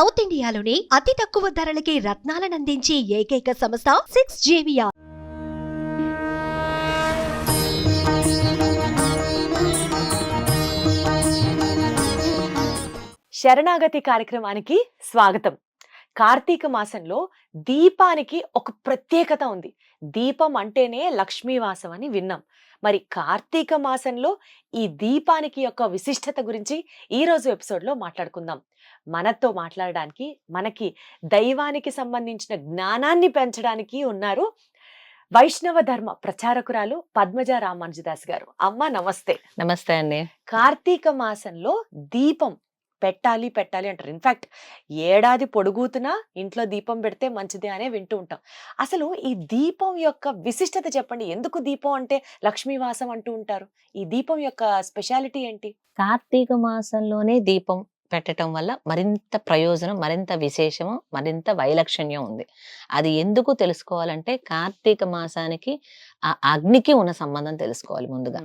South ఇండియాలోని అతి తక్కువ ధరలకి రత్నాలనందించే ఏకైక సంస్థ సిక్స్ జేవియా శరణాగతి కార్యక్రమానికి స్వాగతం. కార్తీక మాసంలో దీపానికి ఒక ప్రత్యేకత ఉంది. దీపం అంటేనే లక్ష్మీవాసం అని విన్నాం. మరి కార్తీక మాసంలో ఈ దీపానికి యొక్క విశిష్టత గురించి ఈ రోజు ఎపిసోడ్లో మాట్లాడుకుందాం. మనతో మాట్లాడడానికి మనకి దైవానికి సంబంధించిన జ్ఞానాన్ని పెంచడానికి ఉన్నారు వైష్ణవ ధర్మ ప్రచారకురాలు పద్మజ రామానుజదాస్ గారు. అమ్మ నమస్తే. నమస్తే అండి. కార్తీక మాసంలో దీపం పెట్టాలి పెట్టాలి అంటారు. ఇన్ఫాక్ట్ ఏడాది పొడుగుతున్నా ఇంట్లో దీపం పెడితే మంచిది అనే వింటూ ఉంటాం. అసలు ఈ దీపం యొక్క విశిష్టత చెప్పండి. ఎందుకు దీపం అంటే లక్ష్మీవాసం అంటూ ఉంటారు? ఈ దీపం యొక్క స్పెషాలిటీ ఏంటి? కార్తీక మాసంలోనే దీపం పెట్టడం వల్ల మరింత ప్రయోజనం మరింత విశేషము మరింత వైలక్షణ్యం ఉంది. అది ఎందుకు తెలుసుకోవాలంటే కార్తీక మాసానికి ఆ అగ్నికి ఉన్న సంబంధం తెలుసుకోవాలి ముందుగా.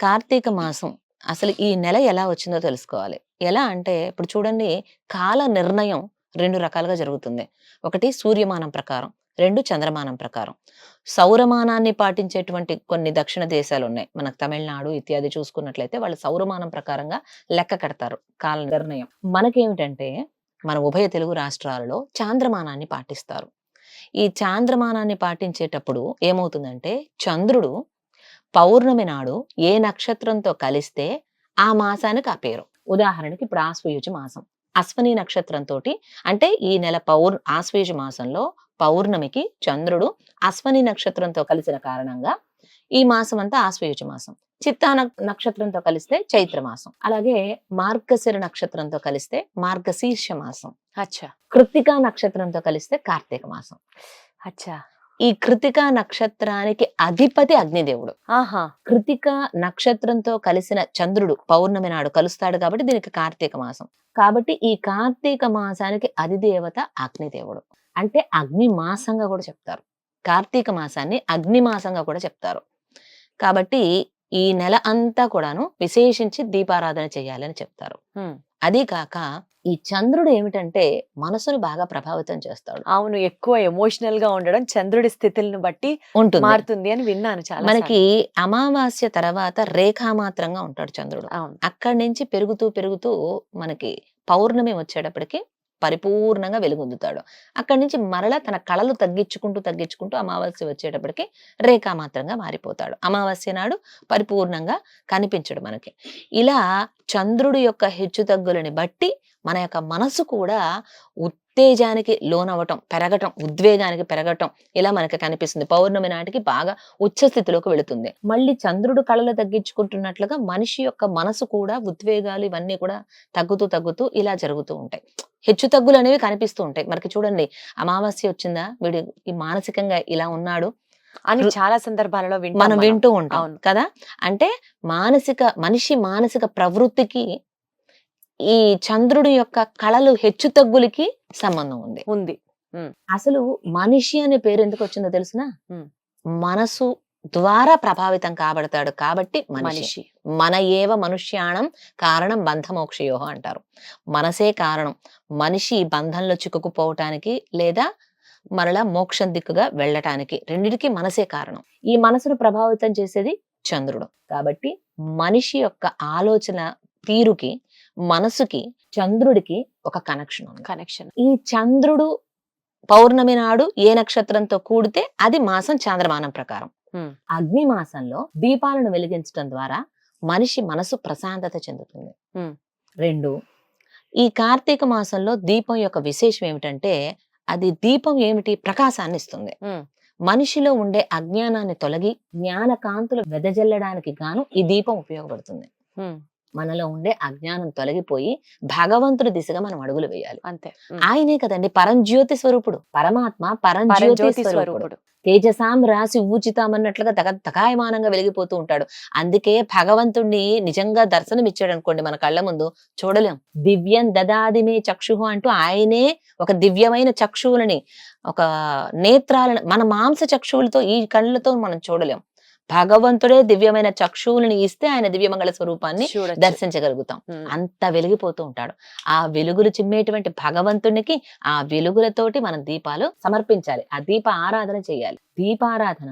కార్తీక మాసం అసలు ఈ నెల ఎలా వచ్చిందో తెలుసుకోవాలి. ఎలా అంటే ఇప్పుడు చూడండి కాల నిర్ణయం రెండు రకాలుగా జరుగుతుంది. ఒకటి సూర్యమానం ప్రకారం రెండు చంద్రమానం ప్రకారం. సౌరమానాన్ని పాటించేటువంటి కొన్ని దక్షిణ దేశాలు ఉన్నాయి మనకు తమిళనాడు ఇత్యాది చూసుకున్నట్లయితే వాళ్ళు సౌరమానం ప్రకారంగా లెక్క కడతారు కాల నిర్ణయం. మనకేమిటంటే మన ఉభయ తెలుగు రాష్ట్రాలలో చాంద్రమానాన్ని పాటిస్తారు. ఈ చాంద్రమానాన్ని పాటించేటప్పుడు ఏమవుతుందంటే చంద్రుడు పౌర్ణమి నాడు ఏ నక్షత్రంతో కలిస్తే ఆ మాసానికి ఆ పేరు ఉదాహరణకి ఇప్పుడు ఆశ్వయుజ మాసం. అశ్వని నక్షత్రంతో అంటే ఈ నెల పౌర్ ఆశ్వయుజ మాసంలో పౌర్ణమికి చంద్రుడు అశ్వని నక్షత్రంతో కలిసిన కారణంగా ఈ మాసం అంతా ఆశ్వయుజ మాసం. చిత్తా నక్- నక్షత్రంతో కలిస్తే చైత్ర మాసం. అలాగే మార్గశిర నక్షత్రంతో కలిస్తే మార్గశీర్ష మాసం. అచ్చా. కృత్తికా నక్షత్రంతో కలిస్తే కార్తీక మాసం. అచ్చా. ఈ కృతికా నక్షత్రానికి అధిపతి అగ్నిదేవుడు. ఆహా. కృతిక నక్షత్రంతో కలిసిన చంద్రుడు పౌర్ణమి నాడు కలుస్తాడు కాబట్టి దీనికి కార్తీక మాసం. కాబట్టి ఈ కార్తీక మాసానికి అధిదేవత అగ్నిదేవుడు. అంటే అగ్ని మాసంగా కూడా చెప్తారు. కార్తీక మాసాన్ని అగ్ని మాసంగా కూడా చెప్తారు. కాబట్టి ఈ నెల అంతా కూడాను విశేషించి దీపారాధన చేయాలని చెప్తారు. అదీ కాక ఈ చంద్రుడు ఏమిటంటే మనసును బాగా ప్రభావితం చేస్తాడు. అవును ఎక్కువ ఎమోషనల్గా ఉండడం చంద్రుడి స్థితులను బట్టి ఉంటుంది. మారుతుంది అని విన్నాను చాలా మనకి అమావాస్య తర్వాత రేఖామాత్రంగా ఉంటాడు చంద్రుడు. అక్కడి నుంచి పెరుగుతూ పెరుగుతూ మనకి పౌర్ణమి వచ్చేటప్పటికి పరిపూర్ణంగా వెలుగొందుతాడు. అక్కడి నుంచి మరలా తన కళలు తగ్గించుకుంటూ తగ్గించుకుంటూ అమావాస్య వచ్చేటప్పటికి రేఖామాత్రంగా మారిపోతాడు. అమావాస్య నాడు పరిపూర్ణంగా కనిపించడు మనకి. ఇలా చంద్రుడి యొక్క హెచ్చుతగ్గులని బట్టి మన యొక్క మనసు కూడా ఉత్తేజానికి లోనవ్వటం పెరగటం ఉద్వేగానికి పెరగటం ఇలా మనకి కనిపిస్తుంది. పౌర్ణమి నాటికి బాగా ఉచ్చస్థితిలోకి వెళుతుంది. మళ్ళీ చంద్రుడు కళలు తగ్గించుకుంటున్నట్లుగా మనిషి యొక్క మనసు కూడా ఉద్వేగాలు ఇవన్నీ కూడా తగ్గుతూ తగ్గుతూ ఇలా జరుగుతూ ఉంటాయి. హెచ్చు తగ్గులు అనేవి కనిపిస్తూ ఉంటాయి. మనకి చూడండి అమావాస్య వచ్చిందా? వీడు మానసికంగా ఇలా ఉన్నాడు అని చాలా సందర్భాలలో మనం. వింటూ ఉంటాం. కదా? అంటే మానసిక మనిషి మానసిక ప్రవృత్తికి ఈ చంద్రుడి యొక్క కళలు హెచ్చు తగ్గులకి సంబంధం ఉంది. ఉంది. అసలు మనిషి అనే పేరు ఎందుకు వచ్చిందో తెలిసిన. మనసు ద్వారా ప్రభావితం కాబడతాడు కాబట్టి మనిషి. మన ఏవ మనుష్యాణం కారణం బంధమోక్షయోహ అంటారు. మనసే కారణం. మనిషి ఈ బంధంలో చిక్కుకుపోవటానికి లేదా మరలా మోక్షం దిక్కుగా వెళ్ళటానికి రెండిటికి మనసే కారణం. ఈ మనసును ప్రభావితం చేసేది చంద్రుడు. కాబట్టి మనిషి యొక్క ఆలోచన తీరుకి మనసుకి చంద్రుడికి ఒక కనెక్షన్ ఉంది. కనెక్షన్ ఈ చంద్రుడు పౌర్ణమి నాడు ఏ నక్షత్రంతో కూడితే అది మాసం చాంద్రమానం ప్రకారం. అగ్ని మాసంలో దీపాలను వెలిగించడం ద్వారా మనిషి మనసు ప్రశాంతత చెందుతుంది. రెండు ఈ కార్తీక మాసంలో దీపం యొక్క విశేషం ఏమిటంటే అది దీపం ఏమిటి ప్రకాశాన్ని ఇస్తుంది. మనిషిలో ఉండే అజ్ఞానాన్ని తొలగి జ్ఞాన కాంతులు వెదజల్లడానికి గాను ఈ దీపం ఉపయోగపడుతుంది. మనలో ఉండే అజ్ఞానం తొలగిపోయి భగవంతుడి దిశగా మనం అడుగులు వేయాలి. అంతే. ఆయనే కదండి పరంజ్యోతి స్వరూపుడు. పరమాత్మ పరంజ్యోతి స్వరూపుడు. తేజసాం రాసి ఊచితామన్నట్లుగా తగ తకాయమానంగా వెలిగిపోతూ ఉంటాడు. అందుకే భగవంతుణ్ణి నిజంగా దర్శనం ఇచ్చాడు అనుకోండి మన కళ్ళ ముందు చూడలేం. దివ్యం దదాదిమే చక్షుహు అంటూ ఆయనే ఒక దివ్యమైన చక్షువులని ఒక నేత్రాలను మన మాంస చక్షువులతో ఈ కళ్ళతో మనం చూడలేం. భగవంతుడే దివ్యమైన చక్షువులను ఇస్తే ఆయన దివ్యమంగళ స్వరూపాన్ని. దర్శించగలుగుతాం. అంత వెలిగిపోతూ ఉంటాడు ఆ వెలుగులు చిమ్మేటువంటి భగవంతునికి ఆ వెలుగులతోటి మనం దీపాలు సమర్పించాలి ఆ దీప ఆరాధన చేయాలి దీపారాధన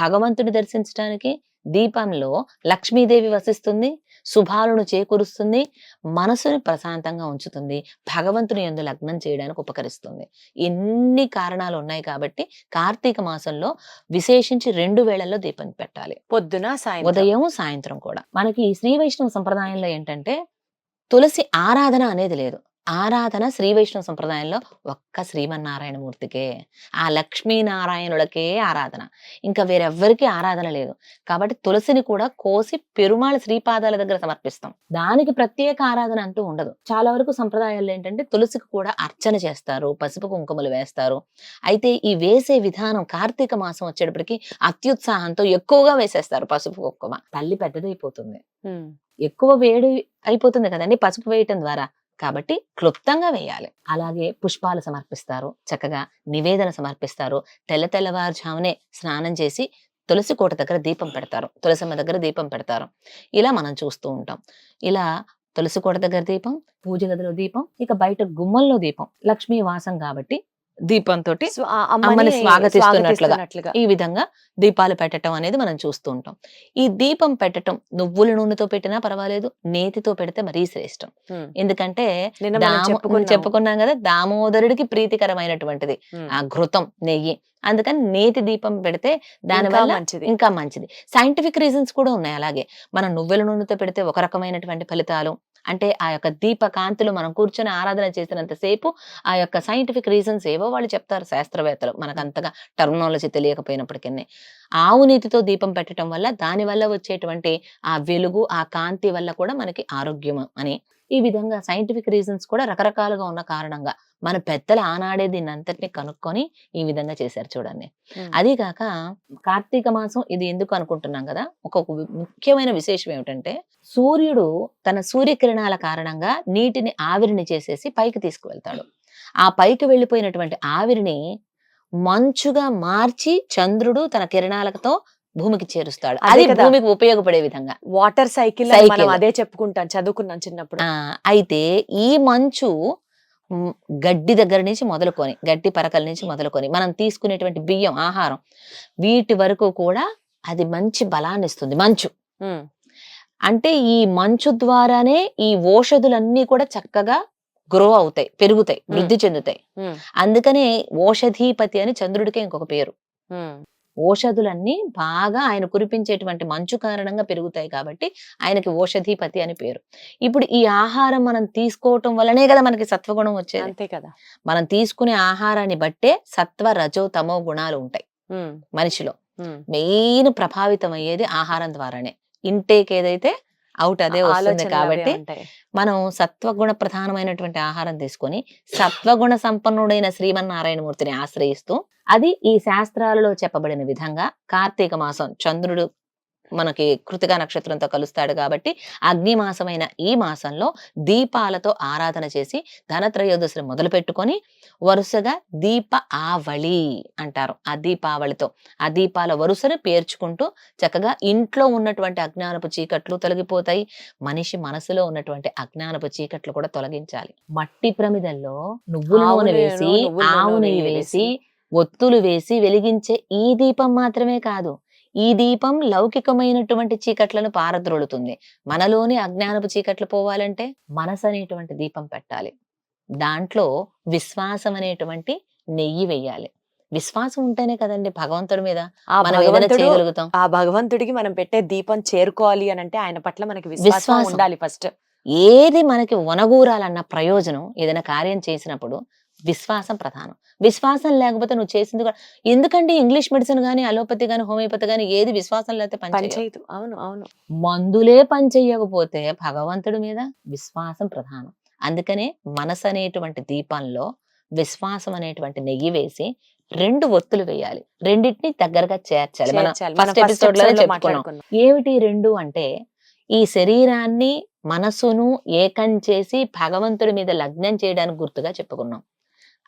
భగవంతుని దర్శించడానికి దీపంలో లక్ష్మీదేవి వసిస్తుంది శుభాలను చేకూరుస్తుంది మనసుని ప్రశాంతంగా ఉంచుతుంది భగవంతుని యందు లగ్నం చేయడానికి ఉపకరిస్తుంది. ఎన్ని కారణాలు ఉన్నాయి కాబట్టి కార్తీక మాసంలో విశేషించి రెండు వేళల్లో దీపం పెట్టాలి. పొద్దున సాయంత్రం. ఉదయం సాయంత్రం కూడా. మనకి శ్రీ వైష్ణవ సంప్రదాయంలో ఏంటంటే తులసి ఆరాధన అనేది లేదు. ఆరాధన శ్రీ వైష్ణవ సంప్రదాయంలో ఒక్క శ్రీమన్నారాయణ మూర్తికే ఆ లక్ష్మీనారాయణులకే ఆరాధన. ఇంకా వేరెవ్వరికీ ఆరాధన లేదు. కాబట్టి తులసిని కూడా కోసి పెరుమాళ శ్రీపాదాల దగ్గర సమర్పిస్తాం. దానికి ప్రత్యేక ఆరాధన అంటూ ఉండదు. చాలా వరకు సంప్రదాయాలు ఏంటంటే తులసికి కూడా అర్చన చేస్తారు పసుపు కుంకుమలు వేస్తారు. అయితే ఈ వేసే విధానం కార్తీక మాసం వచ్చేటప్పటికి అత్యుత్సాహంతో ఎక్కువగా వేసేస్తారు పసుపు కుంకుమ. తల్లి పెద్దదైపోతుంది. ఎక్కువ వేడి అయిపోతుంది కదండి పసుపు వేయటం ద్వారా. కాబట్టి క్లుప్తంగా వేయాలి. అలాగే పుష్పాలు సమర్పిస్తారు. చక్కగా నివేదన సమర్పిస్తారు. తెల్ల తెల్లవారుజామునే స్నానం చేసి తులసి కోట దగ్గర దీపం పెడతారు. తులసమ్మ దగ్గర దీపం పెడతారు. ఇలా మనం చూస్తూ ఉంటాం. ఇలా తులసి కోట దగ్గర దీపం పూజ గదిలో దీపం ఇక బయట గుమ్మంలో దీపం. లక్ష్మీ వాసం కాబట్టి దీపంతో అమ్మని స్వాగతిస్తున్నట్లుగా. ఈ విధంగా దీపాలు పెట్టడం అనేది మనం చూస్తూ ఉంటాం ఈ దీపం పెట్టడం నువ్వుల నూనెతో పెట్టినా పర్వాలేదు నేతితో పెడితే మరీ శ్రేష్టం. ఎందుకంటే చెప్పుకున్నాం. కదా దామోదరుడికి ప్రీతికరమైనటువంటిది. ఆ ఘృతం నెయ్యి అందుకని నేతి దీపం పెడితే దాని ఇంకా వల్ల మంచిది. ఇంకా మంచిది. సైంటిఫిక్ రీజన్స్ కూడా ఉన్నాయి అలాగే. మనం నువ్వుల నూనెతో పెడితే ఒక రకమైనటువంటి ఫలితాలు. అంటే ఆ యొక్క దీప కాంతులు మనం కూర్చొని ఆరాధన చేసినంత సేపు ఆ యొక్క సైంటిఫిక్ రీజన్స్ ఏవో వాళ్ళు చెప్తారు శాస్త్రవేత్తలు. మనకు అంతగా టర్మినాలజీ తెలియకపోయినప్పటికీ ఆవు నీతితో దీపం పెట్టడం వల్ల దాని వల్ల వచ్చేటువంటి ఆ వెలుగు ఆ కాంతి వల్ల కూడా మనకి ఆరోగ్యం అని ఈ విధంగా సైంటిఫిక్ రీజన్స్ కూడా రకరకాలుగా ఉన్న కారణంగా మన పెద్దలు ఆనాడే దీన్ని అంతటిని కనుక్కొని ఈ విధంగా చేశారు చూడండి. ఉమ్. అదే కాక కార్తీక మాసం ఇది ఎందుకు అనుకుంటున్నాం కదా? ఒక ముఖ్యమైన విశేషం ఏమిటంటే సూర్యుడు తన సూర్యకిరణాల కారణంగా నీటిని ఆవిరిని చేసేసి పైకి తీసుకువెళ్తాడు. ఆ పైకి వెళ్ళిపోయినటువంటి ఆవిరిని మంచుగా మార్చి చంద్రుడు తన కిరణాలతో భూమికి చేరుస్తాడు అదే. భూమికి ఉపయోగపడే విధంగా వాటర్ సైకిల్ మనం. అదే చెప్పుకుంటాం చదువుకున్నాం చిన్నప్పుడు అయితే ఈ మంచు గడ్డి దగ్గర నుంచి మొదలుకొని గడ్డి పరకల నుంచి మొదలుకొని మనం తీసుకునేటువంటి బియ్యం ఆహారం వీటి వరకు కూడా అది మంచి బలాన్ని ఇస్తుంది మంచు. అంటే ఈ మంచు ద్వారానే ఈ ఓషధులన్నీ కూడా చక్కగా గ్రో అవుతాయి పెరుగుతాయి వృద్ధి చెందుతాయి. అందుకనే ఓషధీపతి అని చంద్రుడికే ఇంకొక పేరు. ఓషధులన్నీ బాగా ఆయన కురిపించేటువంటి మంచు కారణంగా పెరుగుతాయి కాబట్టి ఆయనకి ఓషధీపతి అని పేరు. ఇప్పుడు ఈ ఆహారం మనం తీసుకోవటం వల్లనే కదా మనకి సత్వగుణం వచ్చేది. అంతే కదా. మనం తీసుకునే ఆహారాన్ని బట్టే సత్వ రజో తమో గుణాలు ఉంటాయి. మనిషిలో. మెయిన్ ప్రభావితం అయ్యేది ఆహారం ద్వారానే. ఇంటేక్ ఏదైతే అవుట్ అదే వస్తుంది కాబట్టి. మనం సత్వగుణ ప్రధానమైనటువంటి ఆహారం తీసుకొని సత్వగుణ సంపన్నుడైన శ్రీమన్నారాయణమూర్తిని ఆశ్రయిస్తూ అది ఈ శాస్త్రాలలో చెప్పబడిన విధంగా కార్తీక మాసం చంద్రుడు మనకి కృతికా నక్షత్రంతో కలుస్తాడు కాబట్టి అగ్ని మాసమైన ఈ మాసంలో దీపాలతో ఆరాధన చేసి ధనత్రయోదశిని మొదలు పెట్టుకొని వరుసగా దీప ఆవళి అంటారు. ఆ దీపావళితో ఆ దీపాల వరుసను పేర్చుకుంటూ చక్కగా ఇంట్లో ఉన్నటువంటి అజ్ఞానపు చీకట్లు తొలగిపోతాయి. మనిషి మనసులో ఉన్నటువంటి అజ్ఞానపు చీకట్లు కూడా తొలగించాలి. మట్టి ప్రమిదల్లో నువ్వుల ఆవు నూనె వేసి నువ్వుల నూనె ఆవు నెయ్యి వేసి, వేసి ఒత్తులు వేసి వెలిగించే ఈ దీపం మాత్రమే కాదు. ఈ దీపం లౌకికమైనటువంటి చీకట్లను పారద్రోలుతుంది. మనలోని అజ్ఞానపు చీకట్లు పోవాలంటే మనసు అనేటువంటి దీపం పెట్టాలి. దాంట్లో విశ్వాసం అనేటువంటి నెయ్యి వెయ్యాలి విశ్వాసం ఉంటేనే కదండి భగవంతుడి మీద మనం ఏదైనా చేయగలుగుతాం. ఆ భగవంతుడికి మనం పెట్టే దీపం చేరుకోవాలి అని అంటే ఆయన పట్ల మనకి విశ్వాసం. ఉండాలి ఫస్ట్. ఏది మనకి వనగూరాలన్న ప్రయోజనం ఏదైనా కార్యం చేసినప్పుడు విశ్వాసం ప్రధానం. విశ్వాసం లేకపోతే నువ్వు చేసింది కూడా ఎందుకంటే ఇంగ్లీష్ మెడిసిన్ గానీ అలోపతి గానీ హోమియోపతి గానీ ఏది విశ్వాసం లేకపోతే పని చేయదు. పంచాయతీ అవును అవును. మందులే పని చెయ్యకపోతే భగవంతుడి మీద విశ్వాసం ప్రధానం. అందుకనే మనసు అనేటువంటి దీపంలో విశ్వాసం అనేటువంటి నెయ్యి వేసి రెండు ఒత్తులు వేయాలి. రెండింటిని దగ్గరగా చేర్చాలి. మనం ఫస్ట్ ఎపిసోడ్లో చెప్పుకున్నాం. ఏమిటి రెండు అంటే ఈ శరీరాన్ని మనసును ఏకం చేసి భగవంతుడి మీద లగ్నం చేయడానికి గుర్తుగా చెప్పుకున్నాం.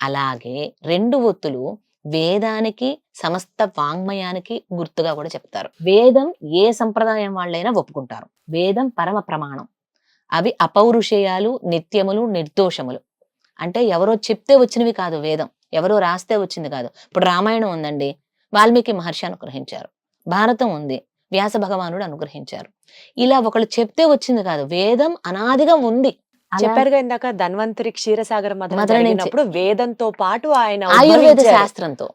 అలాగే రెండు ఒత్తులు వేదానికి సమస్త వాంగ్మయానికి గుర్తుగా కూడా చెప్తారు. వేదం ఏ సంప్రదాయం వాళ్ళైనా ఒప్పుకుంటారు. వేదం పరమ ప్రమాణం. అవి అపౌరుషేయాలు నిత్యములు నిర్దోషములు. అంటే ఎవరో చెప్తే వచ్చినవి కాదు వేదం. ఎవరో రాస్తే వచ్చింది కాదు. ఇప్పుడు రామాయణం ఉందండి. వాల్మీకి మహర్షి అనుగ్రహించారు. భారతం ఉంది. వ్యాస భగవానుడు అనుగ్రహించారు. ఇలా ఒకళ్ళు చెప్తే వచ్చింది కాదు. వేదం అనాదిగా ఉంది. చెప్పారుగా ఇందాక ధన్వంతరి క్షీరసాగర మదనం మదనం నుంచి. జరిగినప్పుడు వేదంతో పాటు ఆయన ఆయుర్వేద. శాస్త్రంతో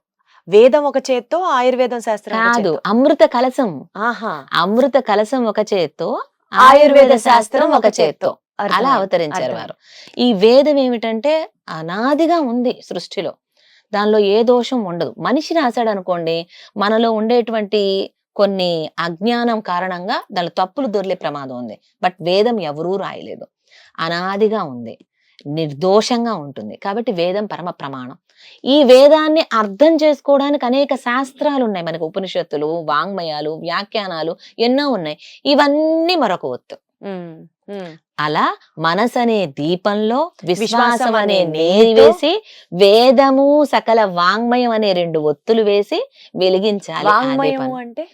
వేదం ఒక చేత్తో ఆయుర్వేదం శాస్త్రం కాదు. అమృత కలశం ఆహా అమృత కలశం ఒక చేత్తో ఆయుర్వేద శాస్త్రం ఒక చేత్తో అలా. అవతరించారు. వారు ఈ వేదం ఏమిటంటే అనాదిగా ఉంది సృష్టిలో దానిలో ఏ దోషం ఉండదు మనిషి రాశాడు అనుకోండి మనలో ఉండేటువంటి కొన్ని అజ్ఞానం కారణంగా దానిలో తప్పులు దొర్లే ప్రమాదం ఉంది బట్ వేదం ఎవరూ రాయలేదు అనాదిగా ఉంది. నిర్దోషంగా ఉంటుంది. కాబట్టి వేదం పరమ ప్రమాణం. ఈ వేదాన్ని అర్థం చేసుకోవడానికి అనేక శాస్త్రాలు ఉన్నాయి. మనకు ఉపనిషత్తులు వాంగ్మయాలు వ్యాఖ్యానాలు ఎన్నో ఉన్నాయి. ఇవన్నీ మరొక ఒత్తు. ఉమ్. అలా మనసు అనే దీపంలో విశ్వాసం అనే నేరి వేసి వేదము సకల వాంగ్మయం అనే రెండు ఒత్తులు వేసి వెలిగించాలి వాంగ్మయం. అంటే.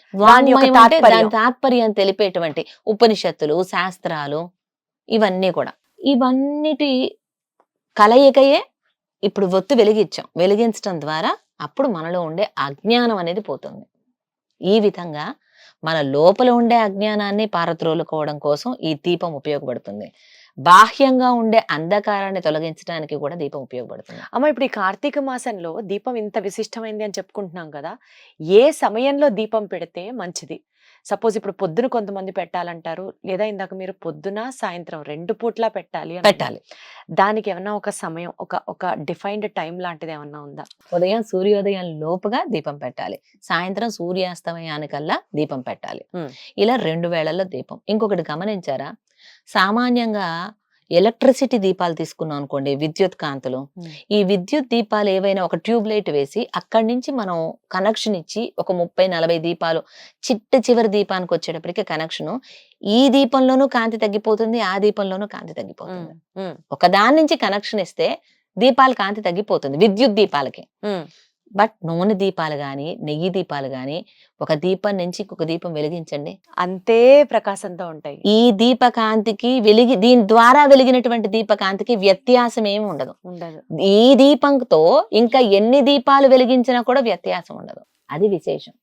దాని తాత్పర్యం తెలిపేటువంటి ఉపనిషత్తులు శాస్త్రాలు ఇవన్నీ కూడా. ఇవన్నిటి కలయికయే ఇప్పుడు ఒత్తు వెలిగించాం. వెలిగించడం ద్వారా అప్పుడు మనలో ఉండే అజ్ఞానం అనేది పోతుంది. ఈ విధంగా మన లోపల ఉండే అజ్ఞానాన్ని పారద్రోలుకోవడం కోసం ఈ దీపం ఉపయోగపడుతుంది. బాహ్యంగా ఉండే అంధకారాన్ని తొలగించడానికి కూడా దీపం ఉపయోగపడుతుంది. అమ్మ ఇప్పుడు ఈ కార్తీక మాసంలో దీపం ఇంత విశిష్టమైంది అని చెప్పుకుంటున్నాం కదా. ఏ సమయంలో దీపం పెడితే మంచిది? సపోజ్ ఇప్పుడు పొద్దున కొంతమంది పెట్టాలంటారు. లేదా ఇందాక మీరు పొద్దున సాయంత్రం రెండు పూట్ల పెట్టాలి పెట్టాలి. దానికి ఏమన్నా ఒక సమయం ఒక ఒక డిఫైన్డ్ టైం లాంటిది ఏమన్నా ఉందా? ఉదయం సూర్యోదయం లోపుగా దీపం పెట్టాలి. సాయంత్రం సూర్యాస్తమయానికల్లా దీపం పెట్టాలి. ఇలా రెండు వేళల్లో దీపం. ఇంకొకటి గమనించారా? సామాన్యంగా ఎలక్ట్రిసిటీ దీపాలు తీసుకున్నాం అనుకోండి విద్యుత్ కాంతులు. ఈ విద్యుత్ దీపాలు ఏవైనా ఒక ట్యూబ్ లైట్ వేసి అక్కడి నుంచి మనం కనెక్షన్ ఇచ్చి ఒక ముప్పై నలభై దీపాలు చిట్ట చివరి దీపానికి వచ్చేటప్పటికి కనెక్షన్. ఈ దీపంలోనూ కాంతి తగ్గిపోతుంది ఆ దీపంలోనూ కాంతి తగ్గిపోతుంది. ఒక దాని నుంచి కనెక్షన్ ఇస్తే దీపాల కాంతి తగ్గిపోతుంది విద్యుత్ దీపాలకి. బట్ నూనె దీపాలు గాని నెయ్యి దీపాలు గాని ఒక దీపం నుంచి ఇంకొక దీపం వెలిగించండి. అంతే ప్రకాశంతో ఉంటాయి. ఈ దీపకాంతికి వెలిగి దీని ద్వారా వెలిగినటువంటి దీపకాంతికి వ్యత్యాసం ఏమి ఉండదు. ఉండదు. ఈ దీపంతో ఇంకా ఎన్ని దీపాలు వెలిగించినా కూడా వ్యత్యాసం ఉండదు. అది విశేషం.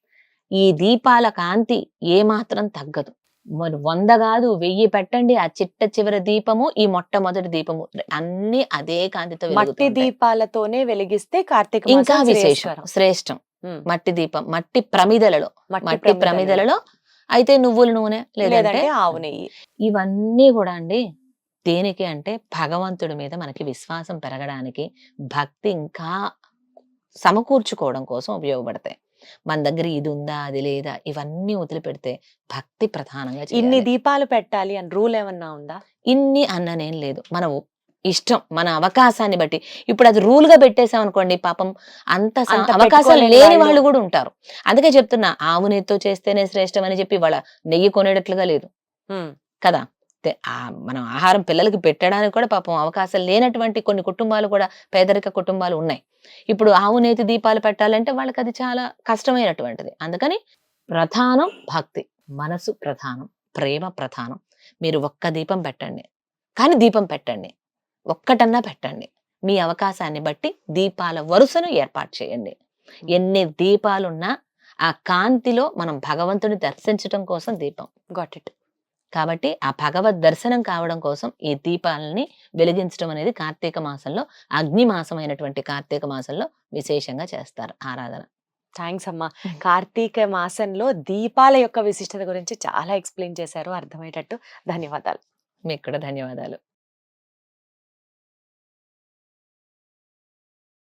ఈ దీపాల కాంతి ఏమాత్రం తగ్గదు. మరి వంద కాదు వెయ్యి పెట్టండి. ఆ చిట్ట చివరి దీపము ఈ మొట్టమొదటి దీపము. అన్ని అదే కాంతితో మట్టి. దీపాలతోనే వెలిగిస్తే కార్తీక ఇంకా విశేషం. శ్రేష్టం. మట్టి దీపం మట్టి ప్రమిదలలో మట్టి ప్రమిదలలో. అయితే నువ్వుల నూనె లేదంటే ఆవు నెయ్యి. ఇవన్నీ కూడా అండి దేనికి అంటే భగవంతుడి మీద మనకి విశ్వాసం పెరగడానికి భక్తి ఇంకా సమకూర్చుకోవడం కోసం ఉపయోగపడతాయి. మన దగ్గర ఇది ఉందా అది లేదా ఇవన్నీ వదిలిపెడితే భక్తి ప్రధానంగా ఇన్ని. దీపాలు పెట్టాలి అని రూల్ ఏమన్నా ఉందా? ఇన్ని అన్ననేం లేదు. మన ఇష్టం మన అవకాశాన్ని బట్టి. ఇప్పుడు అది రూల్గా పెట్టేసాం అనుకోండి పాపం అంత అవకాశాలు లేని వాళ్ళు. కూడా ఉంటారు. అందుకే చెప్తున్నా ఆవు నెయ్యితో చేస్తేనే శ్రేష్టం అని చెప్పి వాళ్ళ నెయ్యి కొనేటట్లుగా లేదు. కదా? మనం ఆహారం పిల్లలకి పెట్టడానికి కూడా పాపం అవకాశం లేనటువంటి కొన్ని కుటుంబాలు కూడా పేదరిక కుటుంబాలు ఉన్నాయి. ఇప్పుడు ఆవు నేతి దీపాలు పెట్టాలంటే వాళ్ళకి అది చాలా కష్టమైనటువంటిది. అందుకని ప్రధానం భక్తి మనసు ప్రధానం ప్రేమ ప్రధానం. మీరు ఒక్క దీపం పెట్టండి. కానీ దీపం పెట్టండి. ఒక్కటన్నా పెట్టండి. మీ అవకాశాన్ని బట్టి దీపాల వరుసను ఏర్పాటు చేయండి. ఎన్ని దీపాలున్నా ఆ కాంతిలో మనం భగవంతుని దర్శించటం కోసం దీపం. Got it. కాబట్టి ఆ భగవద్ దర్శనం కావడం కోసం ఈ దీపాలని వెలిగించడం అనేది కార్తీక మాసంలో అగ్ని మాసమైనటువంటి కార్తీక మాసంలో విశేషంగా చేస్తారు ఆరాధన. థ్యాంక్స్ అమ్మా. కార్తీక మాసంలో దీపాల యొక్క విశిష్టత గురించి చాలా ఎక్స్ప్లెయిన్ చేశారు అర్థమయ్యేటట్టు. ధన్యవాదాలు. మీకు కూడా ధన్యవాదాలు.